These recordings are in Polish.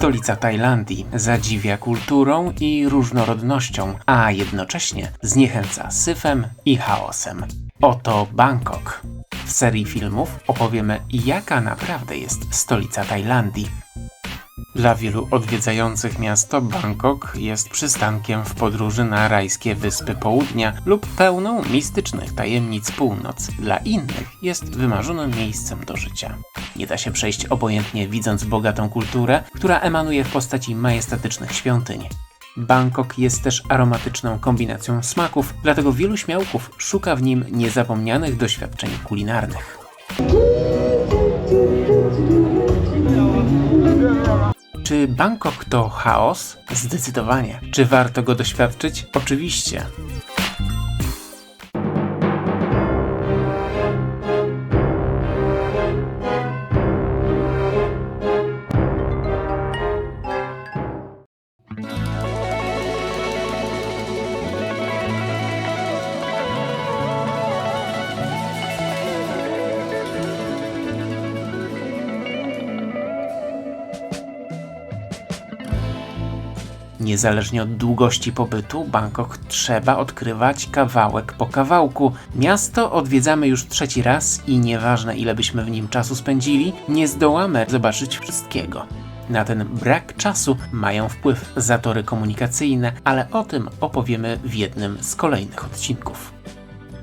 Stolica Tajlandii zadziwia kulturą i różnorodnością, a jednocześnie zniechęca syfem i chaosem. Oto Bangkok. W serii filmów opowiemy, jaka naprawdę jest stolica Tajlandii. Dla wielu odwiedzających miasto Bangkok jest przystankiem w podróży na rajskie wyspy południa lub pełną mistycznych tajemnic północ. Dla innych jest wymarzonym miejscem do życia. Nie da się przejść obojętnie widząc bogatą kulturę, która emanuje w postaci majestatycznych świątyń. Bangkok jest też aromatyczną kombinacją smaków, dlatego wielu śmiałków szuka w nim niezapomnianych doświadczeń kulinarnych. Czy Bangkok to chaos? Zdecydowanie. Czy warto go doświadczyć? Oczywiście. Niezależnie od długości pobytu, Bangkok trzeba odkrywać kawałek po kawałku. Miasto odwiedzamy już trzeci raz i nieważne ile byśmy w nim czasu spędzili, nie zdołamy zobaczyć wszystkiego. Na ten brak czasu mają wpływ zatory komunikacyjne, ale o tym opowiemy w jednym z kolejnych odcinków.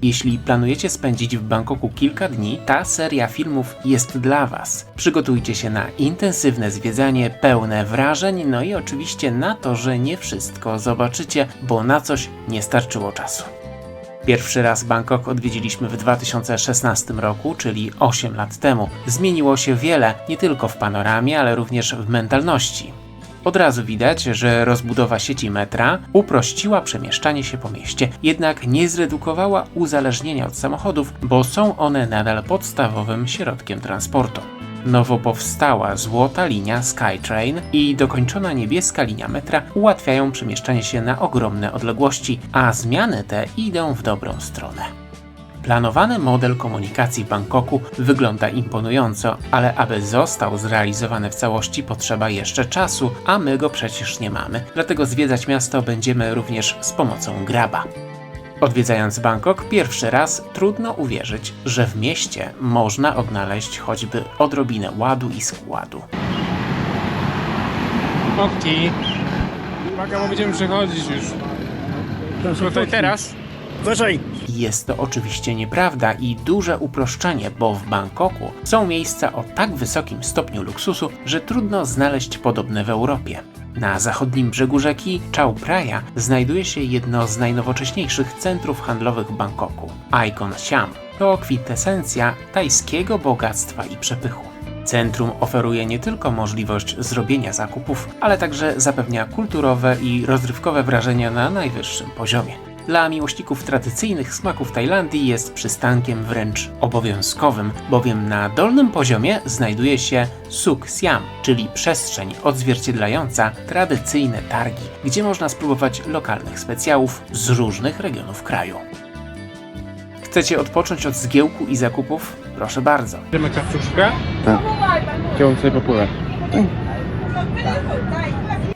Jeśli planujecie spędzić w Bangkoku kilka dni, ta seria filmów jest dla Was. Przygotujcie się na intensywne zwiedzanie, pełne wrażeń, no i oczywiście na to, że nie wszystko zobaczycie, bo na coś nie starczyło czasu. Pierwszy raz Bangkok odwiedziliśmy w 2016 roku, czyli 8 lat temu. Zmieniło się wiele, nie tylko w panoramie, ale również w mentalności. Od razu widać, że rozbudowa sieci metra uprościła przemieszczanie się po mieście, jednak nie zredukowała uzależnienia od samochodów, bo są one nadal podstawowym środkiem transportu. Nowo powstała złota linia SkyTrain i dokończona niebieska linia metra ułatwiają przemieszczanie się na ogromne odległości, a zmiany te idą w dobrą stronę. Planowany model komunikacji w Bangkoku wygląda imponująco, ale aby został zrealizowany w całości potrzeba jeszcze czasu, a my go przecież nie mamy. Dlatego zwiedzać miasto będziemy również z pomocą Graba. Odwiedzając Bangkok pierwszy raz, trudno uwierzyć, że w mieście można odnaleźć choćby odrobinę ładu i składu. Okej. Uwaga, bo będziemy przechodzić już. Tutaj teraz. Uważaj! Jest to oczywiście nieprawda i duże uproszczenie, bo w Bangkoku są miejsca o tak wysokim stopniu luksusu, że trudno znaleźć podobne w Europie. Na zachodnim brzegu rzeki Chao Phraya znajduje się jedno z najnowocześniejszych centrów handlowych Bangkoku Icon Siam. To kwintesencja tajskiego bogactwa i przepychu. Centrum oferuje nie tylko możliwość zrobienia zakupów, ale także zapewnia kulturowe i rozrywkowe wrażenia na najwyższym poziomie. Dla miłośników tradycyjnych smaków Tajlandii jest przystankiem wręcz obowiązkowym, bowiem na dolnym poziomie znajduje się Suk Siam, czyli przestrzeń odzwierciedlająca tradycyjne targi, gdzie można spróbować lokalnych specjałów z różnych regionów kraju. Chcecie odpocząć od zgiełku i zakupów? Proszę bardzo. Idziemy kawczuszkę. Tak. On sobie popływa?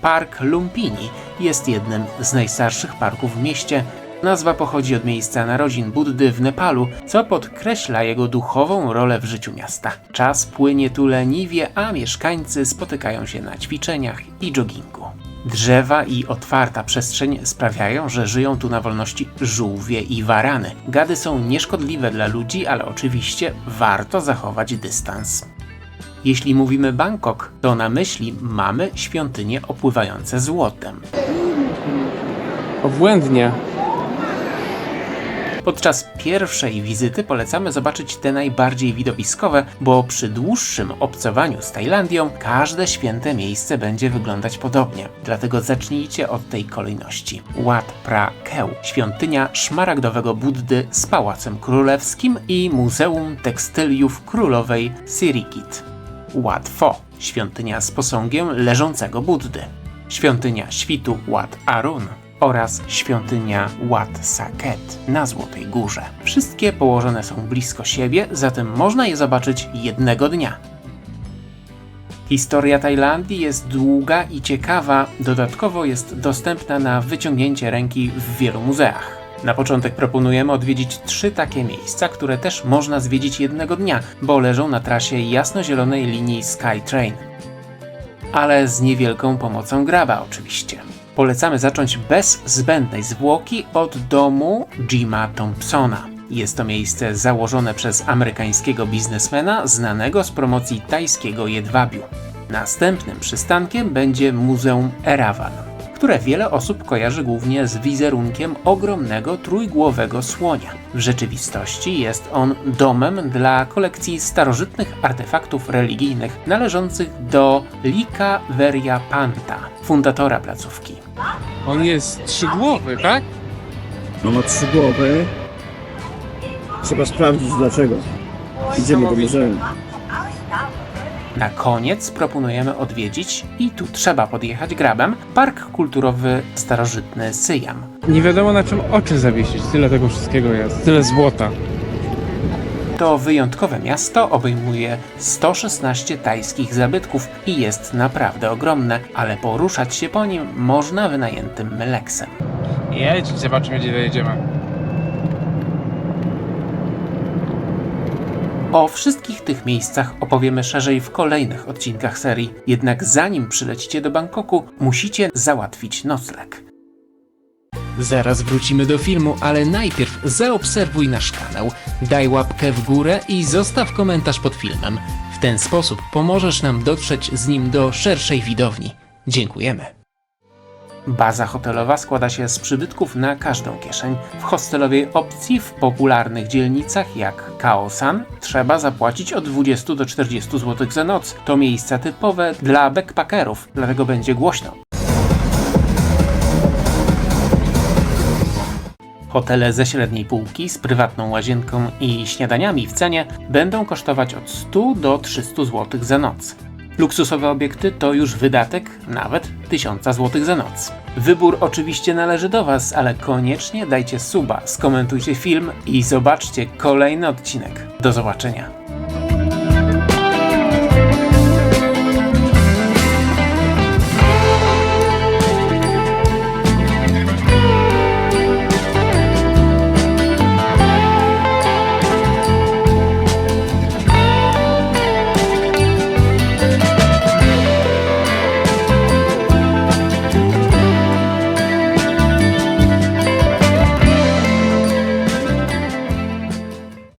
Park Lumpini jest jednym z najstarszych parków w mieście. Nazwa pochodzi od miejsca narodzin Buddy w Nepalu, co podkreśla jego duchową rolę w życiu miasta. Czas płynie tu leniwie, a mieszkańcy spotykają się na ćwiczeniach i joggingu. Drzewa i otwarta przestrzeń sprawiają, że żyją tu na wolności żółwie i warany. Gady są nieszkodliwe dla ludzi, ale oczywiście warto zachować dystans. Jeśli mówimy Bangkok, to na myśli mamy świątynie opływające złotem. Obłędnie. Podczas pierwszej wizyty polecamy zobaczyć te najbardziej widowiskowe, bo przy dłuższym obcowaniu z Tajlandią każde święte miejsce będzie wyglądać podobnie. Dlatego zacznijcie od tej kolejności. Wat Pra Kew, świątynia szmaragdowego Buddy z Pałacem Królewskim i Muzeum Tekstyliów Królowej Sirikit. Wat Pho, świątynia z posągiem leżącego Buddy. Świątynia świtu Wat Arun oraz świątynia Wat Saket na Złotej Górze. Wszystkie położone są blisko siebie, zatem można je zobaczyć jednego dnia. Historia Tajlandii jest długa i ciekawa, dodatkowo jest dostępna na wyciągnięcie ręki w wielu muzeach. Na początek proponujemy odwiedzić trzy takie miejsca, które też można zwiedzić jednego dnia, bo leżą na trasie jasnozielonej linii SkyTrain. Ale z niewielką pomocą graba oczywiście. Polecamy zacząć bez zbędnej zwłoki od domu Jima Thompsona. Jest to miejsce założone przez amerykańskiego biznesmena znanego z promocji tajskiego jedwabiu. Następnym przystankiem będzie Muzeum Erawan, które wiele osób kojarzy głównie z wizerunkiem ogromnego trójgłowego słonia. W rzeczywistości jest on domem dla kolekcji starożytnych artefaktów religijnych należących do Lika Veria Panta, fundatora placówki. On jest trzygłowy, tak? No ma trzy głowy. Trzeba sprawdzić dlaczego. Idziemy do muzeum. Na koniec proponujemy odwiedzić, i tu trzeba podjechać grabem, Park Kulturowy Starożytny Syjam. Nie wiadomo na czym oczy zawiesić, tyle tego wszystkiego jest, tyle złota. To wyjątkowe miasto obejmuje 116 tajskich zabytków i jest naprawdę ogromne, ale poruszać się po nim można wynajętym meleksem. Jedź, zobaczymy gdzie dojedziemy. O wszystkich tych miejscach opowiemy szerzej w kolejnych odcinkach serii, jednak zanim przylecicie do Bangkoku, musicie załatwić nocleg. Zaraz wrócimy do filmu, ale najpierw zaobserwuj nasz kanał, daj łapkę w górę i zostaw komentarz pod filmem. W ten sposób pomożesz nam dotrzeć z nim do szerszej widowni. Dziękujemy. Baza hotelowa składa się z przybytków na każdą kieszeń. W hostelowej opcji w popularnych dzielnicach jak Kaosan trzeba zapłacić od 20 do 40 zł za noc. To miejsca typowe dla backpackerów, dlatego będzie głośno. Hotele ze średniej półki z prywatną łazienką i śniadaniami w cenie będą kosztować od 100 do 300 zł za noc. Luksusowe obiekty to już wydatek nawet 1000 zł za noc. Wybór oczywiście należy do Was, ale koniecznie dajcie suba, skomentujcie film i zobaczcie kolejny odcinek. Do zobaczenia.